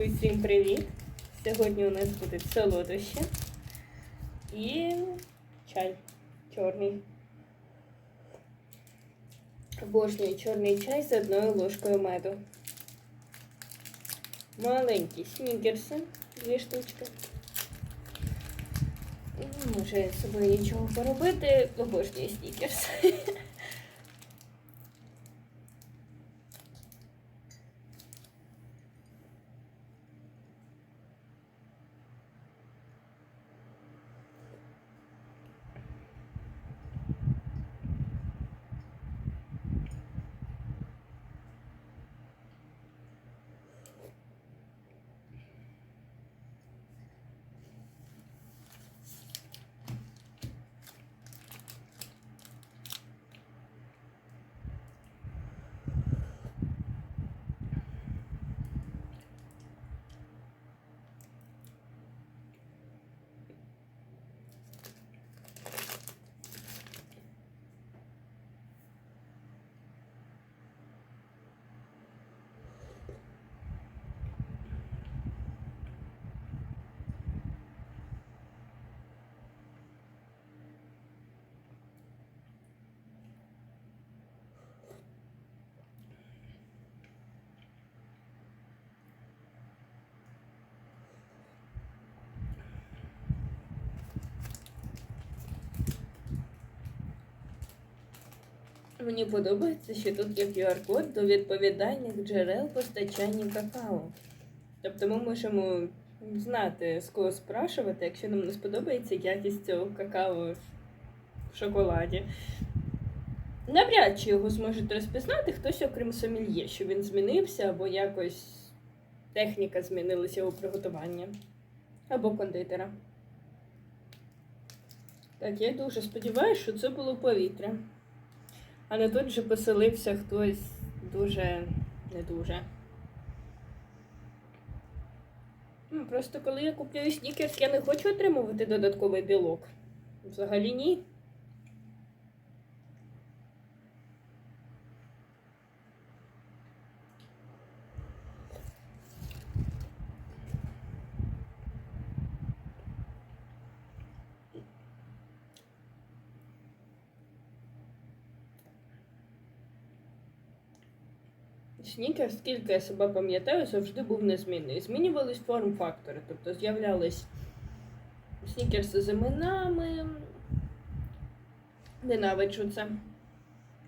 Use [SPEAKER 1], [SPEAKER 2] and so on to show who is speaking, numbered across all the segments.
[SPEAKER 1] Усім привіт! Сьогодні у нас будуть солодощі і чай чорний. Обожнюю чорний чай з одною ложкою меду. Маленькі снікерси, дві штучки. Ну, Може з собою нічого поробити, обожнюю снікерси. Мені подобається, що тут є QR-код до відповідальних джерел постачання какао. Тобто ми можемо знати, з кого спрашувати, якщо нам не сподобається якість цього какао в шоколаді. Навряд чи його зможете розпізнати хтось, окрім сомельє, що він змінився, або якось техніка змінилася його приготування. Або кондитера. Так, я дуже сподіваюся, що це було повітря. А не тут же поселився хтось дуже не дуже. Ну, Просто коли я купляю снікерс, я не хочу отримувати додатковий білок. Взагалі ні. Снікерс, скільки я себе пам'ятаю, завжди був незмінний. Змінювались форм-фактори, тобто з'являлись снікерси з іменами. Ненавиджу це.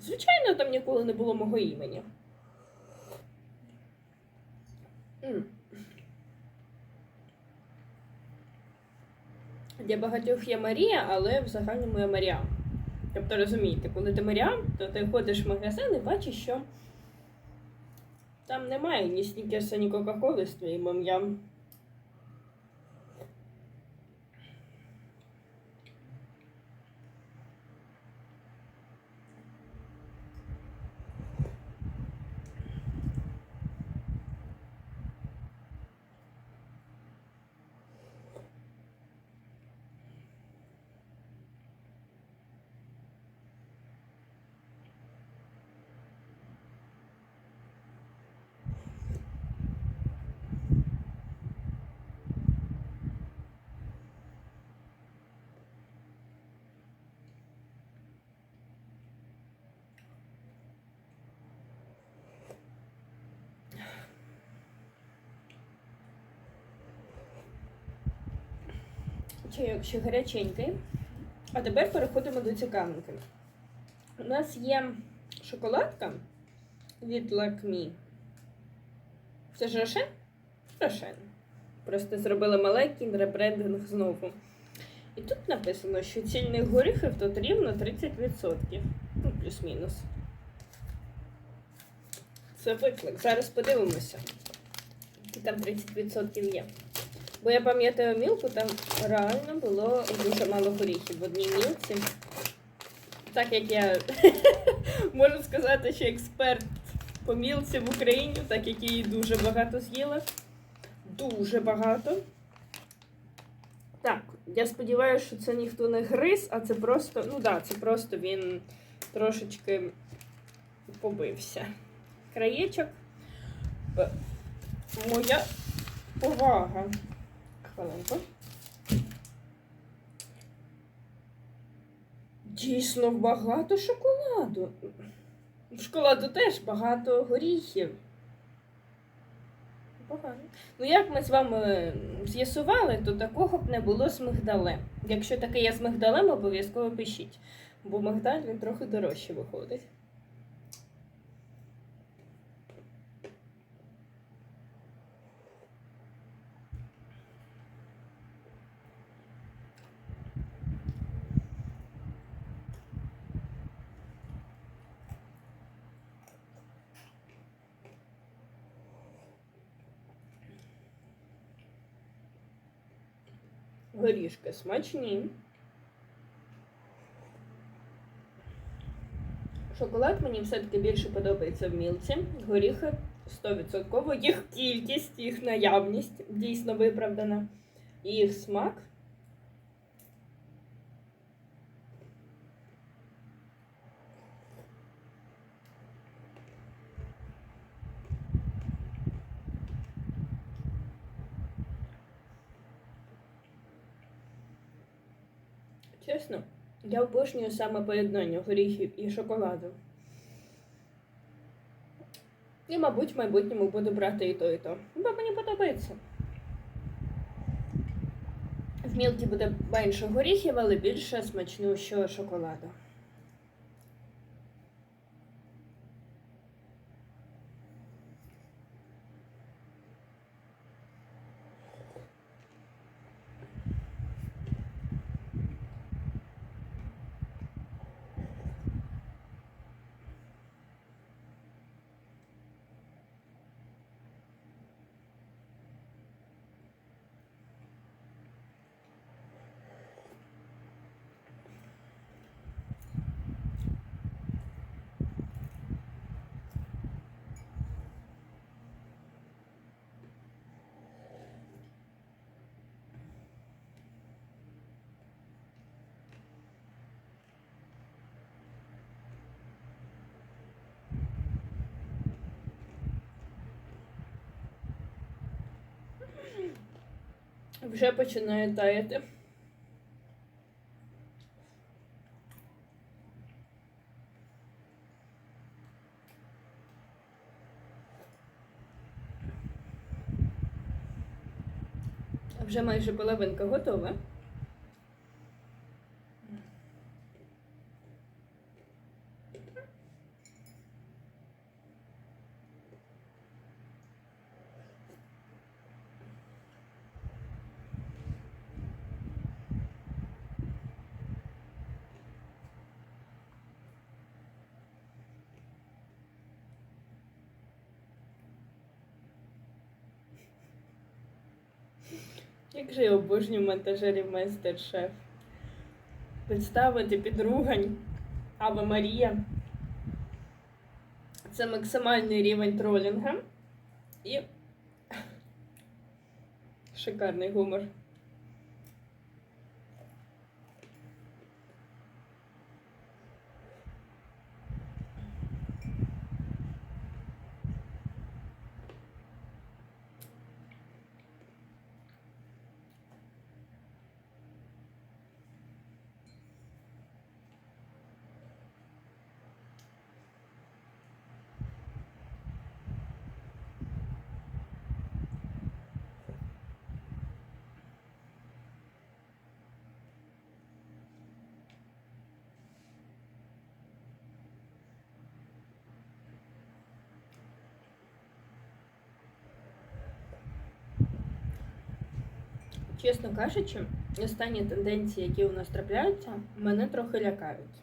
[SPEAKER 1] Звичайно, там ніколи не було мого імені. Для багатьох є Марія, але в загальному я Маріам. Тобто розумієте, коли ти Маріам, то ти ходиш в магазин і бачиш, що там немає ні снікерса, ні Кока-Коли з твоїм ім'ям. Чайок ще гаряченький. А тепер переходимо до цікавинки. У нас є шоколадка від Lakme. Це ж Рошен? Рошен. Просто зробили маленький ребрендинг знову. І тут написано, що цільних горіхів тут рівно 30%. Ну, плюс-мінус. Це виклик. Зараз подивимося. Які там 30% є. Бо я пам'ятаю мілку, там реально було дуже мало горіхів в одній мілці. Так як я можу сказати, що експерт по мілці в Україні, так як її дуже багато з'їла. Дуже багато. Так, я сподіваюся, що це ніхто не гриз, а це просто, ну так, да, це просто він трошечки побився. Краєчок. Е, Моя Повага. Хвилинку. Дійсно багато шоколаду. Шоколаду теж багато горіхів. Погано. Ну, як ми з вами з'ясували, то такого б не було з мигдалем. Якщо таке є з мигдалем, обов'язково пишіть. Бо мигдаль він трохи дорожче виходить. Горішки смачні. Шоколад мені все-таки більше подобається в мілці. Горіхи 100%. Їх кількість, їх наявність дійсно виправдана. І їх смак. Чесно, я обожнюю саме поєднання горіхів і шоколаду. І, мабуть, в майбутньому буду брати і то, і то. Бо мені подобається. В мілкі буде менше горіхів, але більше смачнющого шоколаду. Вже починає таяти. Вже майже половинка готова. Як же я обожнюю монтажерів майстер-шеф. Представити підругань Ава Марія. Це максимальний рівень тролінга. І шикарний гумор. Чесно кажучи, останні тенденції, які у нас трапляються, мене трохи лякають.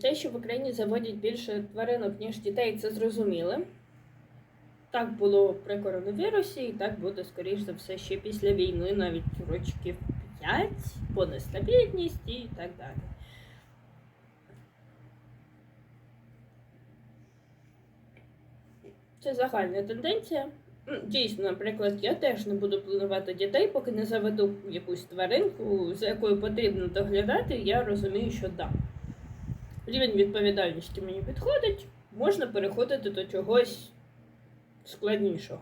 [SPEAKER 1] Те, що в Україні заводять більше тваринок, ніж дітей, це зрозуміло. Так було при коронавірусі, і так буде, скоріш за все, ще після війни, навіть років 5, по нестабільність і так далі. Це загальна тенденція. Ну, Дійсно, наприклад, я теж не буду планувати дітей, поки не заведу якусь тваринку, за якою потрібно доглядати, я розумію, що да. Рівень відповідальності мені підходить, можна переходити до чогось складнішого.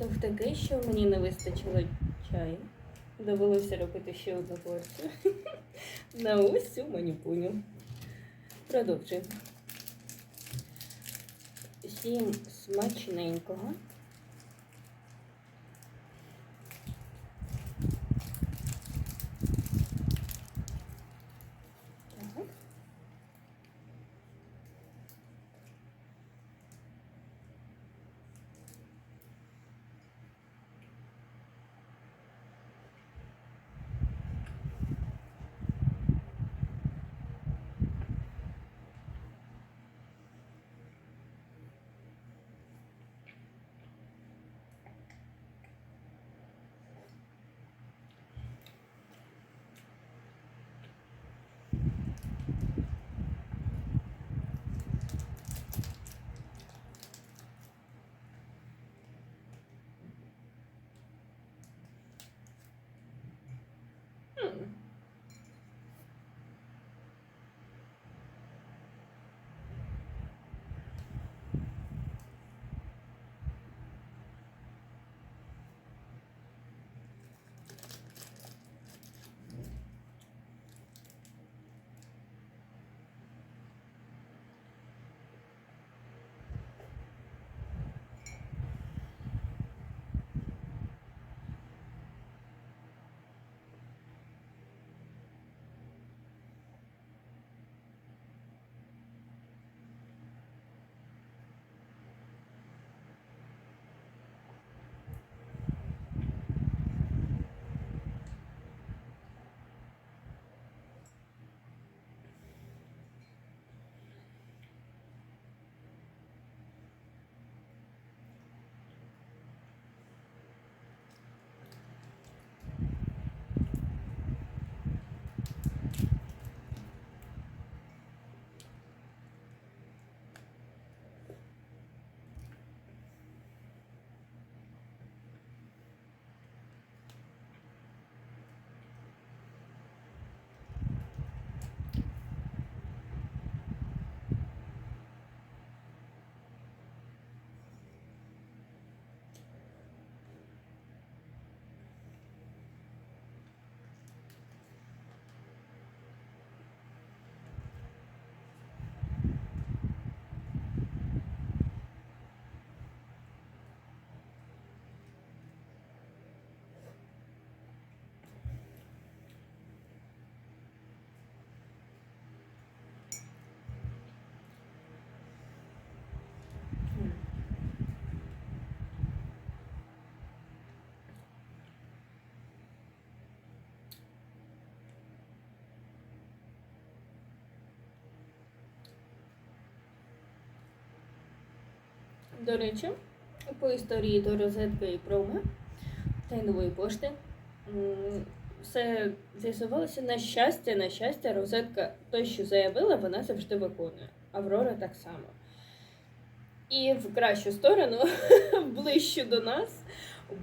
[SPEAKER 1] І то що мені не вистачило чаю. Довелося робити ще одну порцію. На ось цю маніпуню. Продовжуємо. Всім смачненького. До речі, по історії до розетки і промо та й нової пошти. Все з'ясувалося на щастя, на щастя, розетка той, що заявила, вона завжди виконує. Аврора так само. І в кращу сторону, ближче до нас.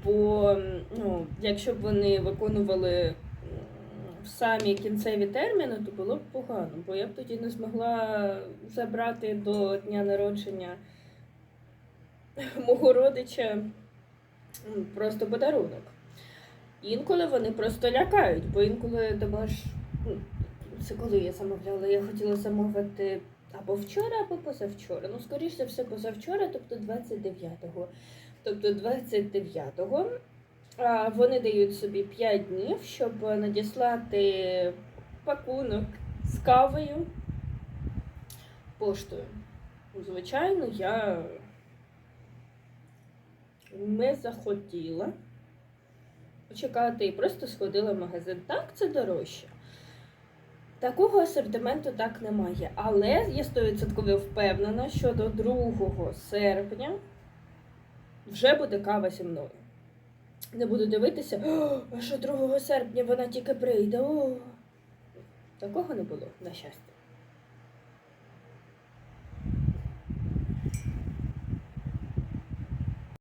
[SPEAKER 1] Бо ну, якщо б вони виконували самі кінцеві терміни, то було б погано, бо я б тоді не змогла забрати до дня народження мого родича просто подарунок. Інколи вони просто лякають, бо інколи думаєш, ну, це коли я замовляла, я хотіла замовити або вчора, або позавчора. Ну, скоріш за все, позавчора, тобто 29-го. Тобто 29-го Вони дають собі 5 днів, щоб надіслати пакунок з кавою поштою. Звичайно, я не захотіла чекати і просто сходила в магазин. Так, це дорожче. Такого асортименту так немає. Але я 100% впевнена, що до 2 серпня вже буде кава зі мною. Не буду дивитися, а що 2 серпня вона тільки прийде. О. Такого не було, на щастя.